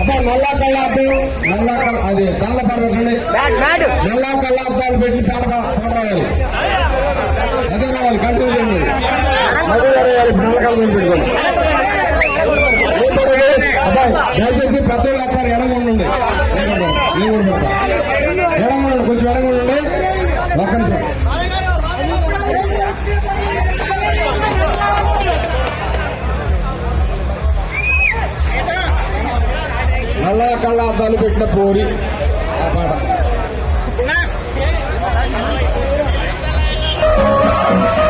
అబ్బా నల్లా కళ్ళాపు నల్లా కళ్ళ అది దానిలో పాట పెట్టండి నల్లా కళ్ళాపాలు పెట్టి పాట పా- పాట రాయాలి అదే రావాలి కంటిన్యూ చేయండి అదే రాయాలి నల్ల కళ్ళు పెట్టుకోండి ఏం పడదు? అబ్బాయి దయచేసి ప్రతి ఒళ్ళు అక్కడ ఎడమ ఉండండి నేను కూడా పెడతా. ఎడమ ఉండండి కొంచెం ఎడమ ఉండండి ఒక్క నిమిషం నల్ల కళ్ళ అద్దాలు పెట్టిన పోరి ఆ పాట Thank you.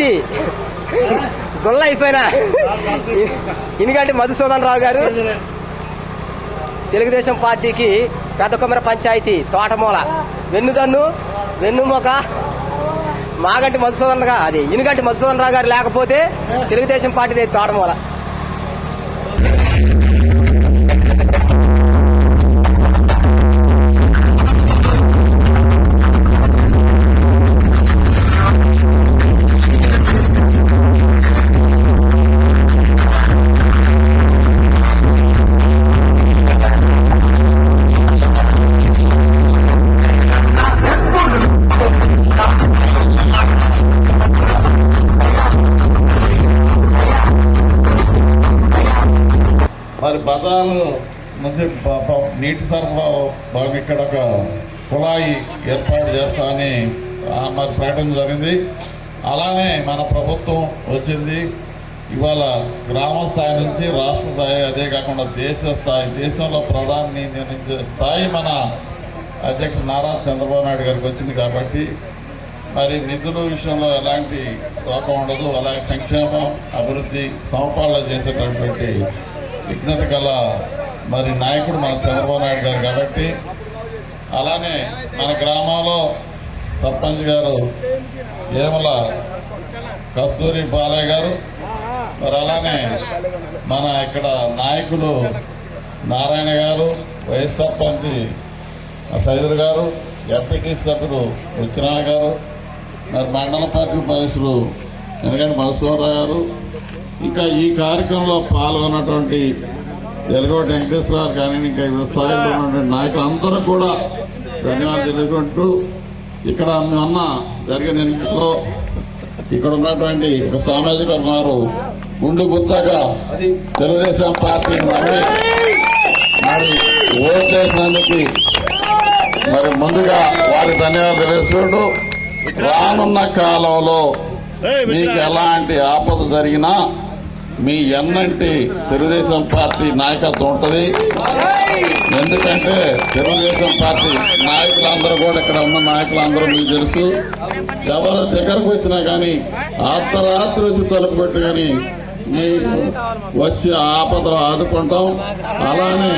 వేసి గొల్ల గుల్ల అయిపోయినా. ఇనిగంటి మధుసూదన్ రావు గారు తెలుగుదేశం పార్టీకి పెద్ద కొమ్మర పంచాయతీ తోటమూల. వెన్నుదన్ను వెన్నుమొక మాగంటి మధుసూదన్ అది ఇనుగంటి మధుసూదన్ రావు గారు లేకపోతే తెలుగుదేశం పార్టీ తోటమూల. నీటి సరఫరా మాకు ఇక్కడ ఒక కుళాయి ఏర్పాటు చేస్తామని మరి ప్రకటన జరిగింది. అలానే మన ప్రభుత్వం వచ్చింది. ఇవాళ గ్రామ స్థాయి నుంచి రాష్ట్ర స్థాయి అదే కాకుండా దేశ స్థాయి దేశంలో ప్రధాని నిర్ణయించే స్థాయి మన అధ్యక్షుడు నారా చంద్రబాబు నాయుడు గారికి వచ్చింది కాబట్టి మరి నిధుల విషయంలో ఎలాంటి లోపం ఉండదు. అలాగే సంక్షేమం అభివృద్ధి సమపాలన చేసేటటువంటి విఘ్నత గల మరి నాయకుడు మన చంద్రబాబు నాయుడు గారు కాబట్టి అలానే మన గ్రామంలో సర్పంచ్ గారు ఏమల కస్తూరి బాలయ్య గారు మరి అలానే మన ఇక్కడ నాయకులు నారాయణ గారు వైఎస్ సర్పంచ్ సైదులు గారు ఎంపీటీ సభ్యులు ఉచ్చినారాయణ గారు మరి మండల పార్టీ ఉపాధ్యక్షులు ఎందుకంటే మధుసూరరావు గారు. ఇంకా ఈ కార్యక్రమంలో పాల్గొన్నటువంటి ఎలగోటి వెంకటేశ్వరరావు కానీ ఇంకా వివిధ స్థాయిలో ఉన్నటువంటి నాయకులందరూ కూడా ధన్యవాదాలు తెలుపుకుంటూ ఇక్కడ మొన్న జరిగిన ఎన్నికల్లో ఇక్కడ ఉన్నటువంటి సామాజిక ఉన్నారు గుండు గుత్తగా తెలుగుదేశం నమ్మి మరి ఓట్లేసినందుకు మరి ముందుగా వారి ధన్యవాదాలు తెలియజేస్తుంటూ రానున్న కాలంలో మీకు ఎలాంటి ఆపద జరిగినా మీ ఎన్నంటి తెలుగుదేశం పార్టీ నాయకత్వం ఉంటుంది. ఎందుకంటే తెలుగుదేశం పార్టీ నాయకులందరూ కూడా ఇక్కడ ఉన్న నాయకులందరూ మీకు తెలుసు. ఎవరు దగ్గరకు వచ్చినా కానీ అర్ధరాత్రి వచ్చి తలుపు పెట్టి కానీ మీకు వచ్చి ఆపదలు ఆదుకుంటాం. అలానే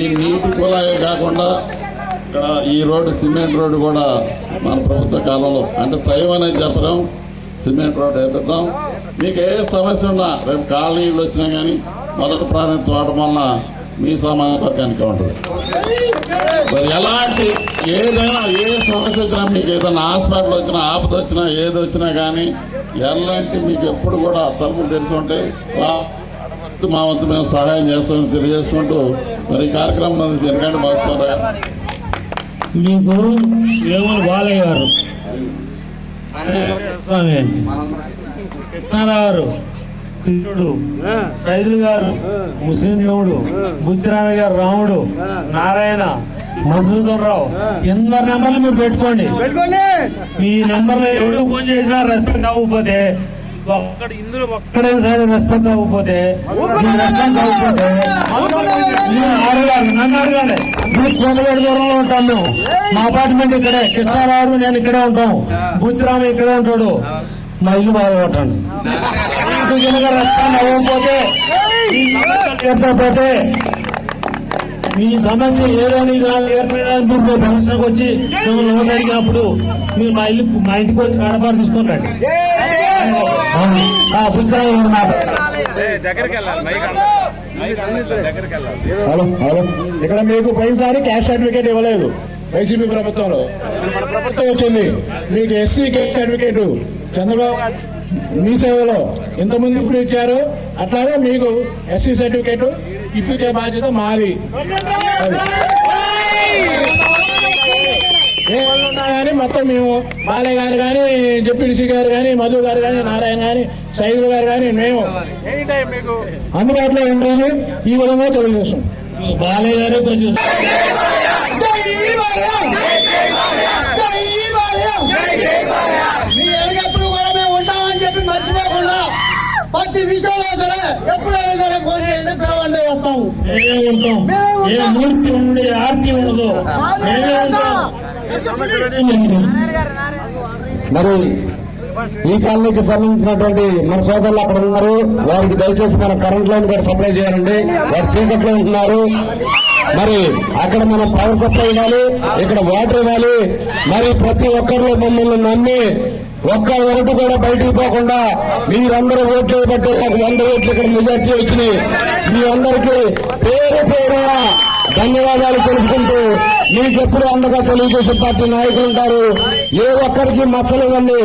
ఈ నీటి కులాయే కాకుండా ఇక్కడ ఈ రోడ్డు సిమెంట్ రోడ్డు కూడా మన ప్రభుత్వ కాలంలో అంటే తయం అనేది చెప్పడం సిమెంట్ రోడ్డు వేపిద్దాం మీకు ఏ సమస్య ఉన్నా రేపు కాలనీలు వచ్చినా కానీ మొదటి ప్రాధాన్యత వాడటం వల్ల మీ సమాజ వర్గానికి ఉంటుంది. మరి ఎలాంటి ఏదైనా ఏ సమస్య వచ్చినా మీకు ఏదైనా హాస్పిటల్ వచ్చినా ఆపద వచ్చినా ఏది వచ్చినా కానీ ఎలాంటి మీకు ఎప్పుడు కూడా తలుపులు తెరిచి ఉంటాయి మా వంతు మేము సహాయం చేస్తామని తెలియజేసుకుంటూ మరి ఈ కార్యక్రమం ఎందుకంటే మర్చిపోతారు మీకు వేముల బాలయ్య గారు. కృష్ణారావు గారు కృష్ణుడు సైదులు గారు ముస్లిం దేవుడు బుద్ధిరామయ్య గారు రాముడు నారాయణ మధుసూదన్ రావు ఎందరు నెంబర్లు మీరు పెట్టుకోండి. మీ నెంబర్లు ఎవరు ఫోన్ చేసినా రెస్పెక్ట్ అవ్వకపోతే ఒక్కడు ఇందులో ఒక్కడే సరే రెస్పెక్ట్ అవ్వకపోతే నన్ను అడగాలి మీరు కొండగడి దూరంలో ఉంటాం మేము. మా అపార్ట్మెంట్ ఇక్కడే. కృష్ణారావు నేను ఇక్కడే ఉంటాం. బుచ్చిరామ ఇక్కడే ఉంటాడు. మా ఇల్లు బాగా కొట్టండి. కనుక అవ్వకపోతే మీ సమస్య ఏదని మీరు సమస్యకు వచ్చి మిమ్మల్ని ఓటు అడిగినప్పుడు మీరు మా ఇల్లు మా ఇంటికి వచ్చి కాడపాటు బుచ్చిరామ మాట హలో హలో. ఇక్కడ మీకు పోయినసారి క్యాస్ట్ సర్టిఫికేట్ ఇవ్వలేదు. వైసీపీ ప్రభుత్వంలో. ప్రభుత్వం వచ్చింది. మీకు ఎస్సీ క్యాస్ట్ సర్టిఫికేట్. చంద్రబాబు గారు మీ సేవలో ఇంతకుముందు ఇప్పుడు ఇచ్చారు? అట్లాగే మీకు ఎస్సీ సర్టిఫికేట్ ఇప్పించే బాధ్యత మాది. అది. కానీ మొత్తం మేము బాలయ్య గారు కానీ జెపిడిసి గారు కానీ మధు గారు కానీ నారాయణ కానీ సైదులు గారు కానీ మేము అందుబాటులో ఉంటుంది ఈ విధంగా తెలియజేస్తాం బాలయ్య గారు కొంచెం మీ ప్రతి విషయంలో సరే ఎప్పుడైనా సరే ఫోన్ చేయండి పిలవండి వస్తాము మేమే ఉంటాం. ఏ మూర్తి ఆర్తి ఉండదు. మరి ఈ కాలనీకి సంబంధించినటువంటి మన సోదరులు అక్కడ ఉన్నారు. వారికి దయచేసి మన కరెంట్ లైన్ కూడా సప్లై చేయాలండి. వారు చీకట్లో ఉంటున్నారు. మరి అక్కడ మనం పవర్ సప్లై ఇవ్వాలి ఇక్కడ వాటర్ ఇవ్వాలి. మరి ప్రతి ఒక్కరు మమ్మల్ని నమ్మి ఒక్క వరకు కూడా బయటికి పోకుండా మీరందరూ ఓట్లు బట్టి ఒక వంద ఓట్లు ఇక్కడ మెజార్టీ వచ్చినాయి. మీ అందరికీ పేరు పేరున ధన్యవాదాలు తెలుపుకుంటూ మీకు ఎప్పుడు అందగా తెలుగుదేశం పార్టీ నాయకులు ఉంటారు. ఏ ఒక్కరికి మచ్చలేదండి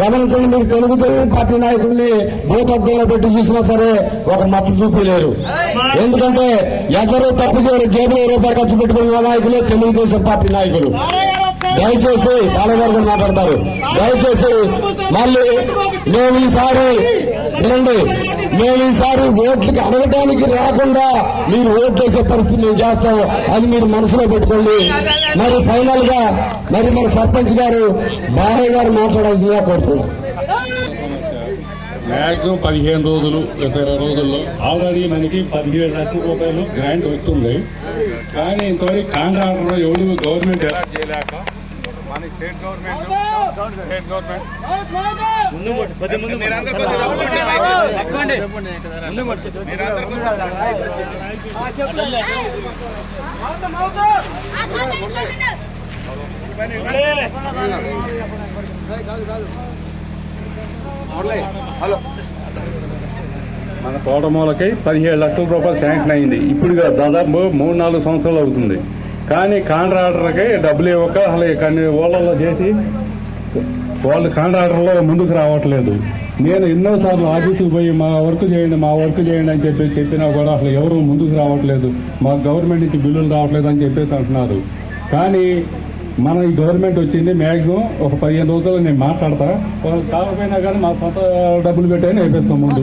గమనించండి మీరు తెలుగుదేశం పార్టీ నాయకుల్ని భూతత్వంలో పెట్టి చూసినా సరే ఒక మచ్చ చూపించలేరు ఎందుకంటే ఎవరు తప్పు చేయరు జేబులో రూపాయి ఖర్చు పెట్టుకున్న నాయకులే తెలుగుదేశం పార్టీ నాయకులు. దయచేసి బాలగారు మాట్లాడతారు. దయచేసి మళ్ళీ మేము ఈసారి వినండి. మేము ఈసారి ఓట్లకి అడగడానికి రాకుండా మీరు ఓట్ వేసే పరిస్థితి మేము చేస్తాం. అది మీరు మనసులో పెట్టుకోండి. మరి ఫైనల్గా మరి మన సర్పంచ్ గారు బాలయ్య గారు మాట్లాడాల్సిందిగా కోరుతున్నాం. మ్యాక్సిమం పదిహేను రోజులు ఇరవై రోజుల్లో ఆల్రెడీ మనకి పదిహేడు లక్షల రూపాయలు గ్రాంట్ వస్తుంది. కానీ ఇంతవరకు కాంట్రాక్టర్ ఎవరు గవర్నమెంట్ ఎలా చేయలేక మన స్టేట్ గవర్నమెంట్ స్టేట్ గవర్నమెంట్ మన తోటమూలకి పదిహేడు లక్షల రూపాయలు శాంక్షన్ అయింది. ఇప్పుడు దాదాపు మూడు నాలుగు సంవత్సరాలు అవుతుంది. కానీ కాంట్రాక్టర్కి డబ్బులు ఇవ్వక అసలు కొన్ని ఊళ్ళల్లో చేసి వాళ్ళు కాంట్రాక్టర్లో ముందుకు రావట్లేదు. నేను ఎన్నోసార్లు ఆఫీసుకు పోయి మా వర్క్ చేయండి మా వర్క్ చేయండి అని చెప్పి చెప్పినా కూడా అసలు ఎవరు ముందుకు రావట్లేదు. మా గవర్నమెంట్ నుంచి బిల్లులు రావట్లేదు అని చెప్పేసి అంటున్నారు. కానీ మన ఈ గవర్నమెంట్ వచ్చింది మ్యాక్సిమం ఒక పదిహేను రోజులు నేను మాట్లాడతా. కాకపోయినా కానీ మా సొంత డబ్బులు పెట్టాయని వేపిస్తాం ముందు.